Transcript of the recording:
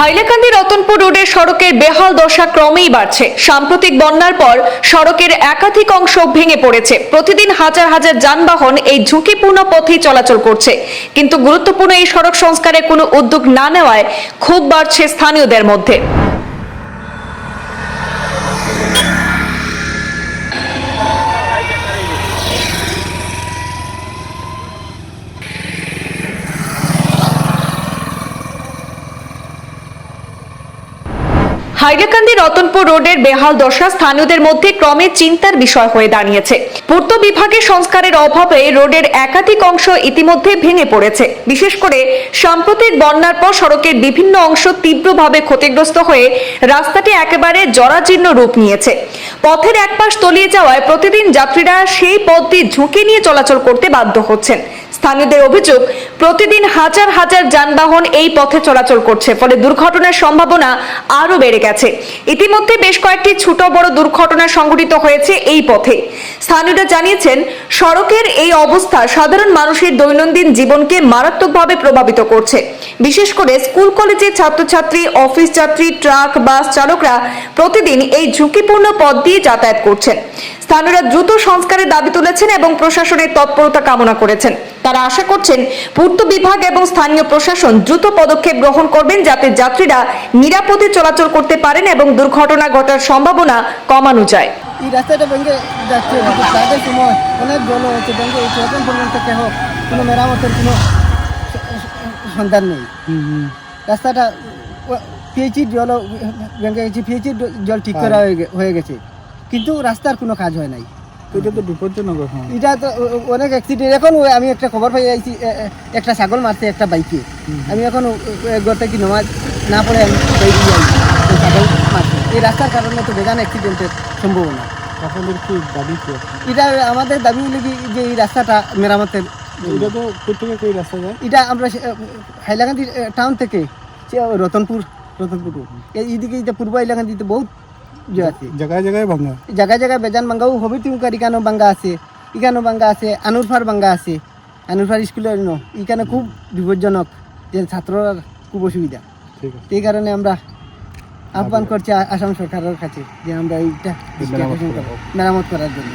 হাইলাকান্দি রতনপুর রোডের সড়কের বেহাল দশা ক্রমেই বাড়ছে। সাম্প্রতিক বন্যার পর সড়কের একাধিক অংশ ভেঙে পড়েছে। প্রতিদিন হাজার হাজার যানবাহন এই ঝুঁকিপূর্ণ পথেই চলাচল করছে। কিন্তু গুরুত্বপূর্ণ এই সড়ক সংস্কারে কোনো উদ্যোগ না নেওয়ায় ক্ষোভ বাড়ছে স্থানীয়দের মধ্যে। হাইলাকান্দি রতনপুর রোডের বেহাল দশা স্থানীয়দের মধ্যে ক্রমে চিন্তার বিষয় হয়ে দাঁড়িয়েছে। পূর্ত বিভাগের সংস্কারের অভাবে রোডের একাধিক অংশ ইতিমধ্যে ভেঙে পড়েছে। বিশেষ করে সাম্প্রতিক বন্যার পর সড়কের বিভিন্ন অংশ তীব্রভাবে ক্ষতিগ্রস্ত হয়ে রাস্তাটি একেবারে জরাজীর্ণ রূপ নিয়েছে। পথের একপাশ তলিয়ে যাওয়ায় প্রতিদিন যাত্রীরা সেই পথ দিয়ে ঝুঁকি নিয়ে চলাচল করতে বাধ্য হচ্ছেন। স্থানীয়দের অভিযোগ, প্রতিদিন হাজার হাজার যানবাহন এই পথে চলাচল করছে, ফলে দুর্ঘটনার সম্ভাবনা আরও বেড়ে গেছে। ইতিমধ্যে বেশ কয়েকটি ছোট বড় দুর্ঘটনা সংঘটিত হয়েছে এই পথে। স্থানীয়রা জানিয়েছেন সড়কের এই অবস্থা সাধারণ মানুষের দৈনন্দিন জীবনকে মারাত্মকভাবে প্রভাবিত করছে। বিশেষ করে স্কুল, কলেজের ছাত্রছাত্রী, অফিস যাত্রী, ট্রাক, বাস চালকরা প্রতিদিন এই ঝুঁকিপূর্ণ পথ দিয়ে যাতায়াত করছেন। স্থানীয়রা দ্রুত সংস্কারের দাবি তুলেছেন এবং প্রশাসনের তৎপরতা কামনা করেছেন। তারা আশা করছেন পূর্ত বিভাগ এবং স্থানীয় প্রশাসন দ্রুত পদক্ষেপ গ্রহণ করবেন যাতে যাত্রীরা নিরাপদে চলাচল করতে পারেন এবং দুর্ঘটনা ঘটার সম্ভাবনা কমানো যায়। এই রাস্তাটা ভেঙে যাচ্ছে। তাদের সময় অনেক জল হচ্ছে ভেঙে এই এখন পর্যন্ত কেহ কোনো মেরামতের কোনো সন্ধান নেই। রাস্তাটা পিএইচির জল ভেঙে গেছে পিএইচির জল ঠিক করা হয়ে গেছে। কিন্তু রাস্তার কোনো কাজ হয় নাই। এটা তো বিপজ্জনক এখন। এটা তো অনেক অ্যাক্সিডেন্ট এখন আমি একটা খবর পাই আইছি একটা ছাগল মারছে একটা বাইকে আমি এখন ঘর কি নামাজ না পড়ে আমি বাইরে যাই ওই ছাগল মারছে এই রাস্তার কারণে তো বেজান অ্যাক্সিডেন্টের সম্ভাবনা। আপনাদের কি দাবি কি এটা আমাদের দাবি হলো কি যে এই রাস্তাটা মেরামতের এটা তো কোথেকে কই রাস্তা যায়? এটা আমরা হাইলাকান্দি টাউন থেকে রতনপুর রতনপুর। এইদিকে এটা পূর্ব হাইলাকান্দিতে বহুত ইয়ে আছে। জায়গায় জায়গায় ভাঙা জায়গায় জায়গায় বেজান বাঙ্গাও হবে তিনকার ইকানো বাঙ্গা আছে ইকানো বাঙ্গা আছে আনুরফার বাঙ্গা আছে। আনুরফার স্কুলের ন ইখানে খুব বিপজ্জনক যে ছাত্ররা খুব অসুবিধা। ঠিক আছে। এই কারণে আমরা আহ্বান করছি আসাম সরকারের কাছে যে আমরা এইটা মেরামত করার জন্য।